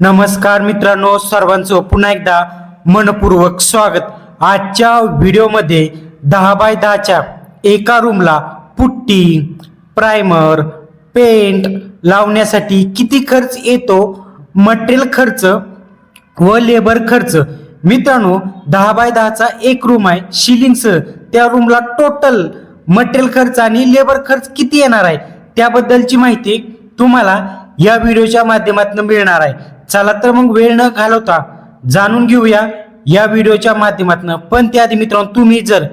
नमस्कार मित्रांनो सर्वांचं पुन्हा एकदा मनपूर्वक स्वागत. आजच्या व्हिडिओमध्ये दहा बाय दहाच्या एका रूमला पुट्टी प्रायमर पेंट लावण्यासाठी किती खर्च येतो मटेरियल खर्च व लेबर खर्च. मित्रांनो दहा बाय दहाचा एक रूम आहे शिलिंगस त्या रूमला टोटल मटेरियल खर्च आणि लेबर खर्च किती येणार आहे त्याबद्दलची माहिती तुम्हाला या व्हिडिओच्या माध्यमातून मिळणार आहे. चला तर मग वेळ न घालवता जाणून घेऊया या व्हिडिओच्या माध्यमातून. पण त्याआधी मित्रांनो तुम्ही जर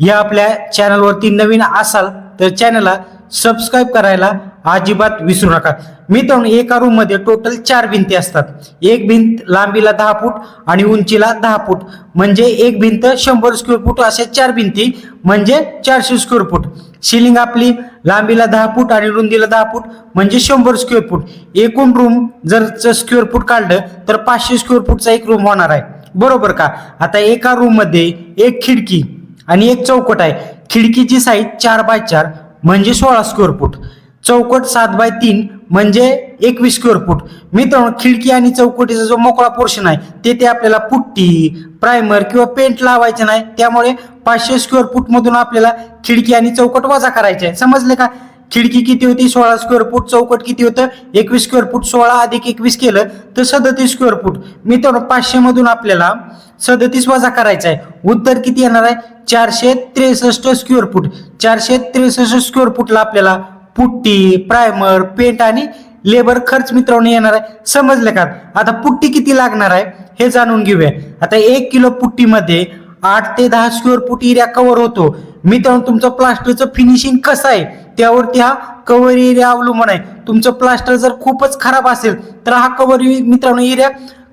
या आपल्या चॅनलवरती नवीन असाल तर चॅनलला सबस्क्राईब करायला अजिबात विसरू नका. मित्रांनो एका रूममध्ये टोटल चार भिंती असतात. एक भिंत लांबीला दहा फूट आणि उंचीला दहा फूट. म्हणजे एक भिंत शंभर स्क्वेअर फूट अशा चार भिंती म्हणजे चारशे स्क्वेअर फूट सिलिंग आपली लांबीला दहा फूट आणि रुंदीला दहा फूट म्हणजे शंभर स्क्वेअर फूट एकूण रूम जर स्क्वेअर फूट काढलं तर पाचशे स्क्वेअर फूटचा एक रूम होणार आहे. बरोबर का? आता एका रूममध्ये एक खिडकी आणि एक चौकट आहे. खिडकीची साईज चार बाय चार म्हणजे सोळा स्क्वेअर फूट चौकट सात बाय तीन म्हणजे एकवीस स्क्वेअर फूट मित्रांनो खिडकी आणि चौकटीचा जो मोकळा पोर्शन आहे ते ते आपल्याला पुट्टी प्रायमर किंवा पेंट लावायचं नाही. त्यामुळे पाचशे स्क्वेअर फूट मधून आपल्याला खिडकी आणि चौकट वजा करायचे आहे. समजले का? खिडकी किती होती? सोळा स्क्वेअर फूट चौकट किती होतं? एकवीस स्क्वेअर फूट सोळा अधिक एकवीस केलं तर सदतीस स्क्वेअर फूट मी पाचशे मधून आपल्याला सदतीस वजा करायचा आहे. उत्तर किती येणार आहे? चारशे त्रेसष्ट स्क्वेअर फूट चारशे त्रेसष्ट स्क्वेअर फूटला आपल्याला पुट्टी प्रायमर पेंट आणि लेबर खर्च मित्रांनो येणार आहे. समजले का? आता पुट्टी किती लागणार आहे? हे जाणून घेऊया. आता एक किलो पुट्टीमध्ये आठ ते दहा स्क्वेअर फूट एरिया कव्हर होतो. मित्रांनो तुमचं प्लास्टरचं फिनिशिंग कसं आहे त्यावरती हा कव्हर एरिया अवलंबून आहे. तुमचं प्लास्टर जर खूपच खराब असेल तर हा कव्हर मित्रांनो एरिया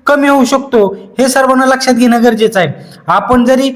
कमी होऊ शकतो. हे सर्वांना लक्षात घेणं गरजेचं आहे. आपण जरी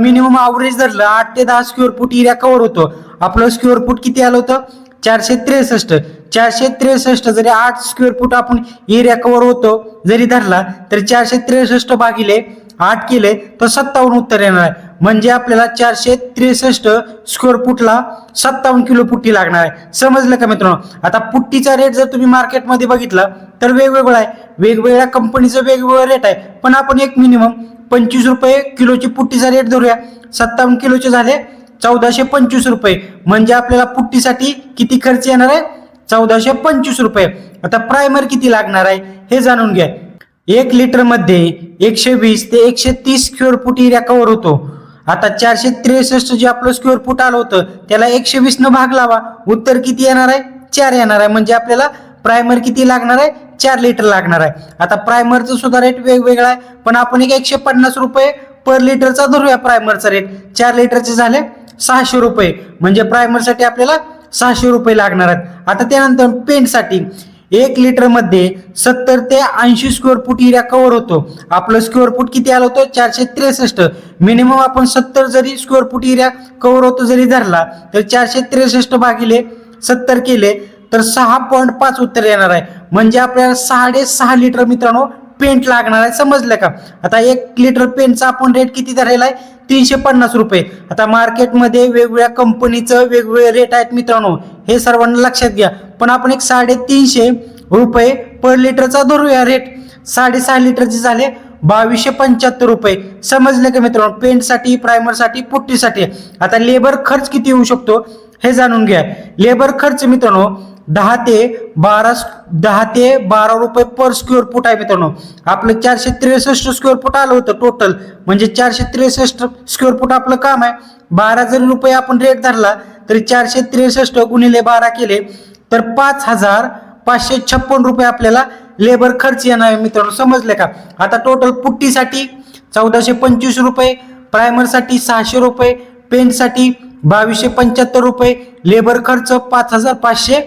मिनिमम अवरेज धरलं आठ ते दहा स्क्वेअर फूट एरिया कव्हर होतो. आपलं स्क्वेअर फूट किती आलं होतं? चारशे त्रेसष्ट. चारशे त्रेसष्ट जरी आठ स्क्वेअर फूट आपण एरिया कव्हर होतो जरी धरला तर चारशे त्रेसष्ट भागिले आठ केले तर सत्तावन्न उत्तर येणार आहे. म्हणजे आपल्याला चारशे त्रेसष्ट स्क्वेअर फूटला सत्तावन्न किलो पुट्टी लागणार आहे. समजलं का मित्रांनो? आता पुट्टीचा रेट जर तुम्ही मार्केटमध्ये बघितला तर वेगवेगळा आहे. वेगवेगळ्या कंपनीचं वेगवेगळं रेट आहे. पण आपण एक मिनिमम पंचवीस रुपये किलोची पुट्टीचा रेट धरूया. सत्तावन्न किलोचे झाले चौदाशे पंचवीस रुपये. म्हणजे आपल्याला पुट्टीसाठी किती खर्च येणार आहे? चौदाशे पंचवीस रुपये. आता प्रायमर किती लागणार आहे? हे जाणून घ्या. एक लिटरमध्ये एकशे वीस ते एकशे तीस स्क्वेअर फूट एरिया कव्हर होतो. आता चारशे त्रेसष्ट जे आपलं स्क्वेअर फूट आलं होतं त्याला एकशे वीस न भाग लावा. उत्तर किती येणार आहे? चार येणार आहे. म्हणजे आपल्याला प्रायमर किती लागणार आहे? चार लिटर लागणार आहे. आता प्रायमरचं सुद्धा रेट वेगवेगळा आहे. पण आपण एक एकशे पन्नास रुपये पर लिटरचा धरूया प्रायमरचा रेट चार लिटरचे झाले सहाशे रुपये. म्हणजे प्रायमरसाठी आपल्याला सहाशे रुपये लागणार आहेत. आता त्यानंतर पेंटसाठी एक लिटरमध्ये सत्तर ते ऐंशी स्क्वेअर फूट एरिया कव्हर होतो. आपलं स्क्वेअर फूट किती आलं होतं? चारशे त्रेसष्ट. मिनिमम आपण सत्तर जरी स्क्वेअर फूट एरिया कव्हर होतो जरी धरला तर चारशे त्रेसष्ट भागिले सत्तर केले तर सहा पॉईंट पाच उत्तर येणार आहे. म्हणजे आपल्याला साडेसहा लिटर मित्रांनो पेंट लागणार आहे समजलं का? आता एक लिटर पेंटचा आपण रेट किती धरायला आहे तीनशे पन्नास रुपये. आता मार्केटमध्ये वेगवेगळ्या कंपनीचं वेगवेगळे रेट आहेत मित्रांनो. हे सर्वांना लक्षात घ्या. पण आपण एक साडेतीनशे रुपये पर लिटरचा धरूया रेट साडेसहा लिटरचे झाले बावीसशे पंच्याहत्तर रुपये. समजले का मित्रांनो? पेंटसाठी प्रायमरसाठी पुट्टीसाठी. आता लेबर खर्च किती येऊ शकतो हे जाणून घ्या. लेबर खर्च मित्रांनो दहा ते बारा दहा ते बारा रुपये पर स्क्वेअर फूट आहे मित्रांनो. आपलं चारशे त्रेसष्ट स्क्वेअर फूट आलं होतं टोटल म्हणजे चारशे त्रेसष्ट स्क्वेअर फूट आपलं काम आहे. बारा जरी रुपये आपण रेट धरला तरी चारशे त्रेसष्ट गुणिले बारा केले तर पाच हजार पाचशे छप्पन रुपये आपल्याला लेबर खर्च येणार आहे मित्रांनो. समजले का? आता टोटल पुट्टीसाठी चौदाशे पंचवीस रुपये प्रायमरसाठी सहाशे रुपये पेंटसाठी बावीसशे पंच्याहत्तर रुपये लेबर खर्च पाच हजार पाचशे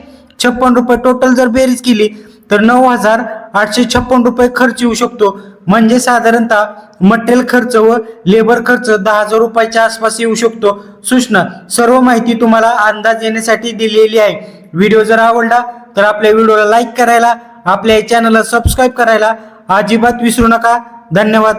छप्पन रुपये टोटल जर बेरीज केली तर नऊ हजार आठशे छप्पन रुपये खर्च येऊ शकतो. म्हणजे साधारणतः मटेरियल खर्च व लेबर खर्च दहा हजार रुपयाच्या आसपास येऊ शकतो. सूचना सर्व माहिती तुम्हाला अंदाज येण्यासाठी दिलेली आहे. व्हिडिओ जर आवडला तर आपल्या व्हिडिओला लाईक करायला आपल्या चॅनलला सबस्क्राईब करायला अजिबात विसरू नका. धन्यवाद.